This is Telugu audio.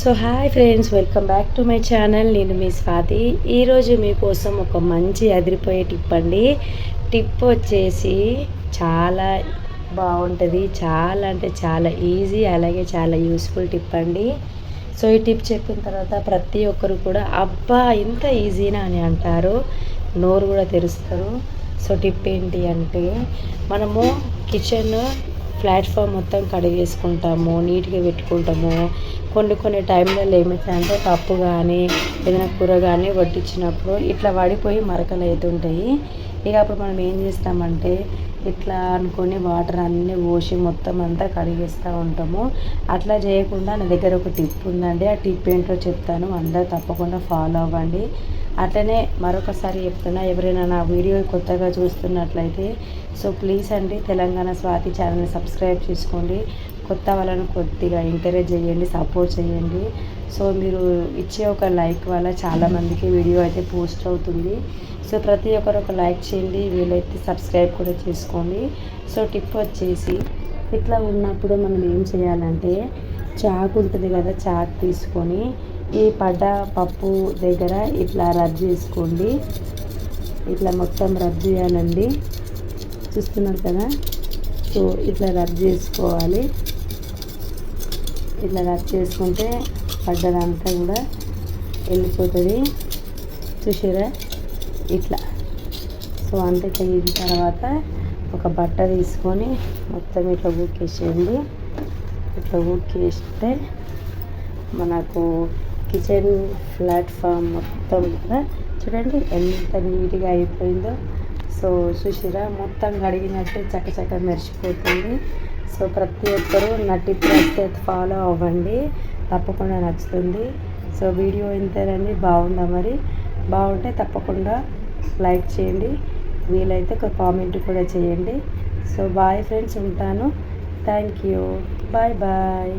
So hi friends welcome back to my channel. నేను మీ స్వాతి. ఈరోజు మీకోసం ఒక మంచి అదిరిపోయే టిప్ అండి. టిప్ వచ్చేసి చాలా బాగుంటుంది. చాలా అంటే చాలా ఈజీ అలాగే చాలా యూస్ఫుల్ టిప్ అండి. సో ఈ టిప్ చెప్పిన తర్వాత ప్రతి ఒక్కరు కూడా అబ్బా ఇంత ఈజీనా అని అంటారు. నోరు కూడా తెరుస్తారు. సో టిప్ ఏంటి అంటే మనము కిచెన్ ప్లాట్ఫామ్ మొత్తం కడిగేసుకుంటాము నీట్గా పెట్టుకుంటాము. కొన్ని కొన్ని టైంలలో ఏమిటంటే పప్పు కానీ ఏదైనా కూర కానీ వడ్డించినప్పుడు ఇట్లా పడిపోయి మరకలు అవుతుంటాయి ఇక అప్పుడు మనం ఏం చేస్తామంటే ఇట్లా అనుకొని వాటర్ అన్నీ పోసి మొత్తం అంతా కడిగేస్తూ ఉంటాము. అట్లా చేయకుండా నా దగ్గర ఒక టిప్ ఉందండి. ఆ టిప్ ఏంటో చెప్తాను. అందరూ తప్పకుండా ఫాలో అవ్వండి. అట్లనే మరొకసారి చెప్తున్నా ఎవరైనా నా వీడియో కొత్తగా చూస్తున్నట్లయితే సో ప్లీజ్ అండి తెలంగాణ స్వాతి ఛానల్ని సబ్స్క్రైబ్ చేసుకోండి. కొత్త వాళ్ళను కొద్దిగా ఎంకరేజ్ చేయండి సపోర్ట్ చేయండి. సో మీరు ఇచ్చే ఒక లైక్ వల్ల చాలామందికి వీడియో అయితే పోస్ట్ అవుతుంది. సో ప్రతి ఒక్కరు ఒక లైక్ చేయండి వీలైతే సబ్స్క్రైబ్ కూడా చేసుకోండి. సో టిప్ వచ్చేసి ఇట్లా ఉన్నప్పుడు మనం ఏం చేయాలంటే చాకు ఉంటుంది కదా చాకు తీసుకొని ఈ పడ్డ పప్పు దగ్గర ఇట్లా రబ్ చేసుకోండి. ఇట్లా మొత్తం రబ్ చేయాలండి. చూస్తున్నారు కదా? సో ఇట్లా రబ్ చేసుకోవాలి. ఇట్లా రబ్ చేసుకుంటే పడ్డదంతా కూడా వెళ్ళిపోతుంది. చూసారా ఇట్లా. సో అంత చేయిన తర్వాత ఒక బట్ట తీసుకొని మొత్తం ఇట్లా ఊకేసేయండి. ఇట్లా ఊకేస్తే మనకు కిచెన్ ప్లాట్ఫామ్ మొత్తం కూడా చూడండి ఎంత నీట్గా అయిపోయిందో. సో చూసిరా మొత్తం కడిగినట్టు చక్కచక్క మెరిచిపోతుంది సో ప్రతి ఒక్కరూ నా టిప్ అయితే ఫాలో అవ్వండి. తప్పకుండా నచ్చుతుంది. సో వీడియో ఇంతేనండి బాగుందా మరి? బాగుంటే తప్పకుండా లైక్ చేయండి. వీలైతే ఒక కామెంట్ కూడా చేయండి. సో బాయ్ ఫ్రెండ్స్ ఉంటాను. Thank you. Bye bye.